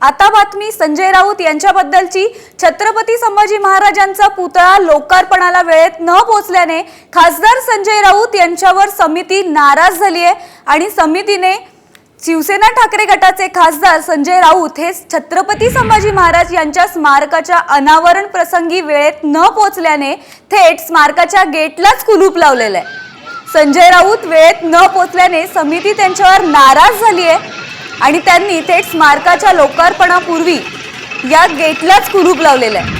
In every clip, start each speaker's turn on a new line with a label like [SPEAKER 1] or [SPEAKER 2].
[SPEAKER 1] आता बातमी संजय राऊत यांच्याबद्दलची. छत्रपती संभाजी महाराजांचा पुतळा लोकार्पणाला वेळेत न पोहोचल्याने खासदार संजय राऊत यांच्यावर समिती नाराज झाली आहे आणि समितीने शिवसेना ठाकरे गटाचे खासदार संजय राऊत हे छत्रपती संभाजी महाराज यांच्या स्मारकाच्या अनावरण प्रसंगी वेळेत न पोहोचल्याने थेट स्मारकाच्या गेटलाच कुलूप लावलेलं आहे. संजय राऊत वेळेत न पोचल्याने समिती त्यांच्यावर नाराज झाली आहे. आणि त्यांनी थेट स्मारकाच्या लोकार्पणापूर्वी या गेटलाच कुरूप लावलेलं आहे.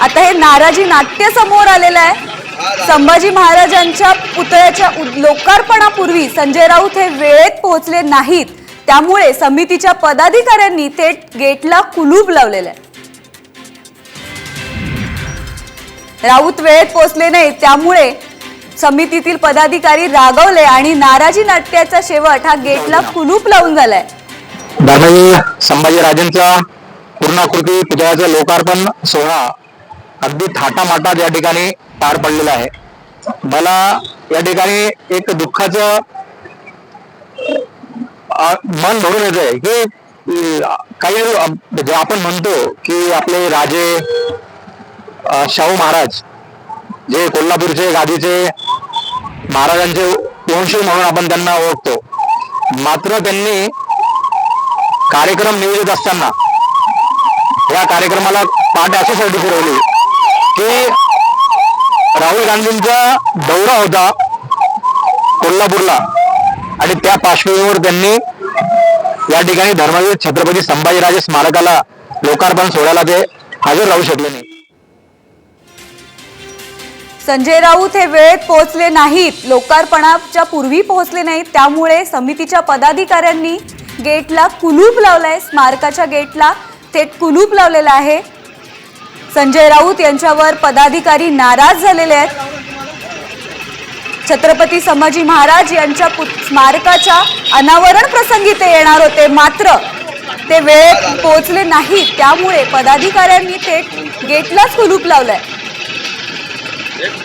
[SPEAKER 1] आता हे नाराजी नाट्य समोर आलेलं आहे. संभाजी महाराजांच्या पुतळ्याच्या लोकार्पणापूर्वी संजय राऊत हे वेळेत पोहोचले नाहीत. त्यामुळे समितीच्या पदाधिकाऱ्यांनी थेट गेटला कुलूप लावलेलं आहे. राऊत वेळेत पोहोचले नाही त्यामुळे समितीतील पदाधिकारी रागवले आणि नाराजी नाट्याचा शेवट हा गेटला कुलूप लावून झालाय.
[SPEAKER 2] दादाजी संभाजीराजेंचा पूर्णाकृती पुतळ्याचा लोकार्पण सोहळा अगदी थाटामाटात या ठिकाणी पार पडलेला आहे. मला या ठिकाणी एक दुःखाचं मन भरून येत आहे की काही जे आपण म्हणतो की आपले राजे शाहू महाराज जे कोल्हापूरचे गादीचे महाराजांचे वंशज म्हणून आपण त्यांना ओळखतो. मात्र त्यांनी कार्यक्रम नियोजित असताना या कार्यक्रमाला पाठ अशासाठी फिरवली की राहुल गांधींचा दौरा होता कोल्हापूरला आणि त्या पार्श्वभूमीवर त्यांनी या ठिकाणी धर्मवीर छत्रपती संभाजीराजे स्मारकाला लोकार्पण सोहळ्याला ते हजर राहू शकले नाही.
[SPEAKER 1] संजय राऊत हे वेळेत पोहोचले नाहीत. लोकार्पणाच्या पूर्वी पोहोचले नाहीत. त्यामुळे समितीच्या पदाधिकाऱ्यांनी गेटला कुलूप लावलाय. स्मारकाच्या गेटला थेट कुलूप लावलेला आहे. संजय राऊत यांच्यावर पदाधिकारी नाराज झालेले आहेत. छत्रपती संभाजी महाराज यांच्या पुत- स्मारकाच्या अनावरण प्रसंगी ते येणार होते. मात्र ते वेळेत पोहोचले नाहीत. त्यामुळे पदाधिकाऱ्यांनी थेट गेटलाच कुलूप लावलाय. Yes,